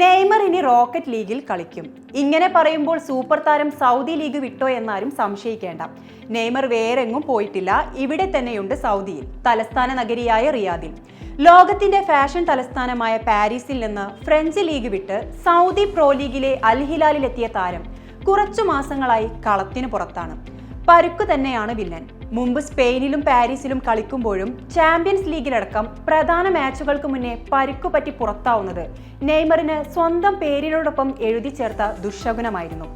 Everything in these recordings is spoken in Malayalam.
നെയ്മർ ഇനി റോക്കറ്റ് ലീഗിൽ കളിക്കും. ഇങ്ങനെ പറയുമ്പോൾ സൂപ്പർ താരം സൗദി ലീഗ് വിട്ടോ എന്നാരും സംശയിക്കേണ്ട. നെയ്മർ വേറെങ്ങും പോയിട്ടില്ല. ഇവിടെ തന്നെയുണ്ട് സൗദിയിൽ. തലസ്ഥാന നഗരിയായ റിയാദിൽ. ലോകത്തിന്റെ ഫാഷൻ തലസ്ഥാനമായ പാരീസിൽ നിന്ന് ഫ്രഞ്ച് ലീഗ് വിട്ട് സൗദി പ്രോ ലീഗിലെ അൽഹിലാലിൽ എത്തിയ താരം കുറച്ചു മാസങ്ങളായി കളത്തിനു പുറത്താണ്. പരുക്കു തന്നെയാണ് വില്ലൻ. മുമ്പ് സ്പെയിനിലും പാരീസിലും കളിക്കുമ്പോഴും ചാമ്പ്യൻസ് ലീഗിലടക്കം പ്രധാന മാച്ചുകൾക്ക് മുന്നേ പരുക്കു പറ്റി പുറത്താവുന്നത് നെയ്മറിന് സ്വന്തം പേരിനോടൊപ്പം എഴുതി ചേർത്ത ദുശകുനമായിരുന്നു.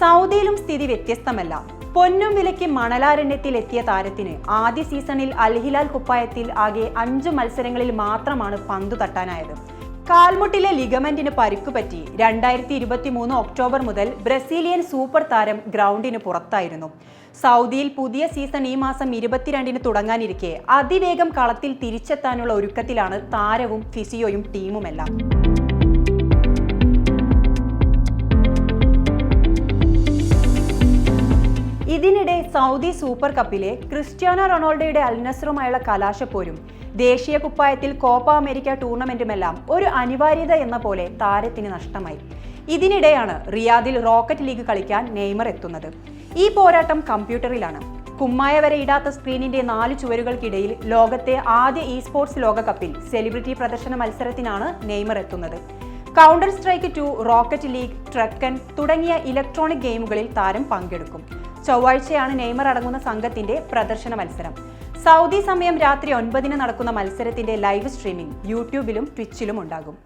സൗദിയിലും സ്ഥിതി വ്യത്യസ്തമല്ല. പൊന്നും വിലയ്ക്ക് മണലാരണ്യത്തിൽ എത്തിയ താരത്തിന് ആദ്യ സീസണിൽ അൽഹിലാൽ കുപ്പായത്തിൽ ആകെ അഞ്ചു മത്സരങ്ങളിൽ മാത്രമാണ് പന്തു തട്ടാനായത്. കാൽമുട്ടിലെ ലിഗമെന്റിന് പരുക്കുപറ്റി രണ്ടായിരത്തി ഇരുപത്തി മൂന്ന് ഒക്ടോബർ മുതൽ ബ്രസീലിയൻ സൂപ്പർ താരം ഗ്രൗണ്ടിന് പുറത്തായിരുന്നു. സൗദിയിൽ പുതിയ സീസൺ ഈ മാസം ഇരുപത്തിരണ്ടിന് തുടങ്ങാനിരിക്കെ. അതിവേഗം കളത്തിൽ തിരിച്ചെത്താനുള്ള ഒരുക്കത്തിലാണ് താരവും ഫിസിയോയും ടീമുമെല്ലാം. സൗദി സൂപ്പർ കപ്പിലെ ക്രിസ്ത്യാനോ റൊണാൾഡോയുടെ അൽനസറുമായുള്ള കലാശപ്പോരും ദേശീയ കുപ്പായത്തിൽ കോപ്പ അമേരിക്ക ടൂർണമെന്റുമെല്ലാം ഒരു അനിവാര്യത എന്ന പോലെ താരത്തിന് നഷ്ടമായി. ഇതിനിടെയാണ് റിയാദിൽ റോക്കറ്റ് ലീഗ് കളിക്കാൻ നെയ്മർ എത്തുന്നത്. ഈ പോരാട്ടം കമ്പ്യൂട്ടറിലാണ്. കുമ്മായ വരെ ഇടാത്ത സ്ക്രീനിന്റെ നാല് ചുവരുകൾക്കിടയിൽ ലോകത്തെ ആദ്യ ഇ സ്പോർട്സ് ലോകകപ്പിൽ സെലിബ്രിറ്റി പ്രദർശന മത്സരത്തിനാണ് നെയ്മർ എത്തുന്നത്. Counter strike two rocket league Tekken തുടങ്ങിയ ഇലക്ട്രോണിക് ഗെയിമുകളിൽ താരം പങ്കെടുക്കും. ചൊവ്വാഴ്ചയാണ് നെയ്മർ അടങ്ങുന്ന സംഘത്തിന്റെ പ്രദർശന മത്സരം. സൗദി സമയം രാത്രി ഒൻപതിന് നടക്കുന്ന മത്സരത്തിന്റെ ലൈവ് സ്ട്രീമിംഗ് യൂട്യൂബിലും ട്വിച്ചിലും ഉണ്ടാകും.